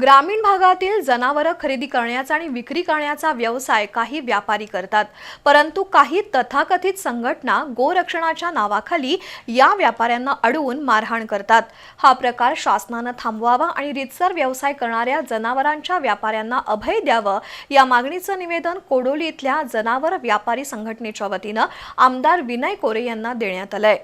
ग्रामीण भागातील जनावरं खरेदी करण्याचा आणि विक्री करण्याचा व्यवसाय काही व्यापारी करतात. परंतु काही तथाकथित संघटना गोरक्षणाच्या नावाखाली या व्यापाऱ्यांना अडवून मारहाण करतात. हा प्रकार शासनानं थांबवावा आणि रितसर व्यवसाय करणाऱ्या जनावरांच्या व्यापाऱ्यांना अभय द्यावं या मागणीचं निवेदन कोडोली इथल्या जनावर व्यापारी संघटनेच्या वतीनं आमदार विनय कोरे यांना देण्यात आलंय.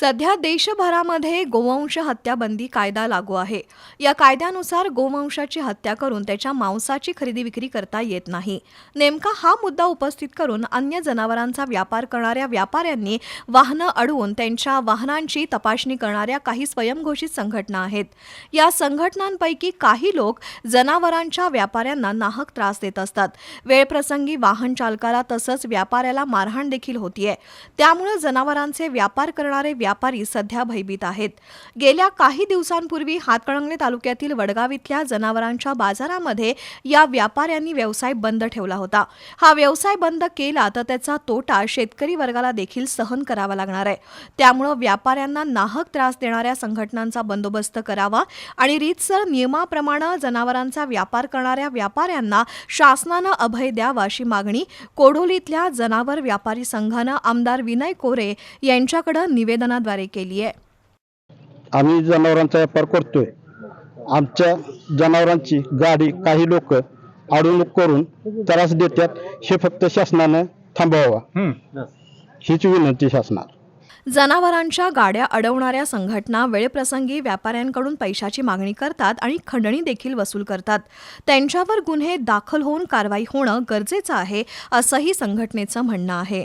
सध्या देशभरामध्ये गोवंश हत्याबंदी कायदा लागू आहे. या कायद्यानुसार गोवंशाची हत्या करून त्याच्या मांसाची खरेदी विक्री करता येत नाही. नेमका हा मुद्दा उपस्थित करून अन्य जनावरांचा व्यापार करणाऱ्या व्यापाऱ्यांनी वाहनं अडवून त्यांच्या वाहनांची तपासणी करणाऱ्या काही स्वयंघोषित संघटना आहेत. या संघटनांपैकी काही लोक जनावरांच्या व्यापाऱ्यांना नाहक त्रास देत असतात. वेळप्रसंगी वाहन चालकाला तसंच व्यापाऱ्याला मारहाण देखील होतीये. त्यामुळे जनावरांचे व्यापार करणारे व्यापारी सध्या भयभीत आहेत. गेल्या काही दिवसांपूर्वी हातकणंगले तालुक्यातील वडगाव इथल्या जनावरांच्या बाजारामध्ये या व्यापाऱ्यांनी व्यवसाय बंद ठेवला होता. हा व्यवसाय बंद केला तर त्याचा तोटा शेतकरी वर्गाला देखील सहन करावा लागणार आहे. त्यामुळं व्यापाऱ्यांना नाहक त्रास देणाऱ्या संघटनांचा बंदोबस्त करावा आणि रीतसर नियमाप्रमाणे जनावरांचा व्यापार करणाऱ्या व्यापाऱ्यांना शासनानं अभय द्यावा अशी मागणी कोडोलीतल्या जनावर व्यापारी संघानं आमदार विनय कोरे यांच्याकडे निवेदनाद्वारे केली आहे. आम्ही जनावरांचा व्यापार करतोय. आमच्या जनावरांची गाडी काही लोक अडवणूक करून त्रास देतात. हे फक्त शासनानं थांबवावा. हीच विनंती शासनाला. जनावरांच्या गाड्या अडवणाऱ्या संघटना वेळप्रसंगी व्यापाऱ्यांकडून पैशाची मागणी करतात आणि खंडणी देखील वसूल करतात. त्यांच्यावर गुन्हे दाखल होऊन कारवाई होणं गरजेचं आहे असंही संघटनेचं म्हणणं आहे.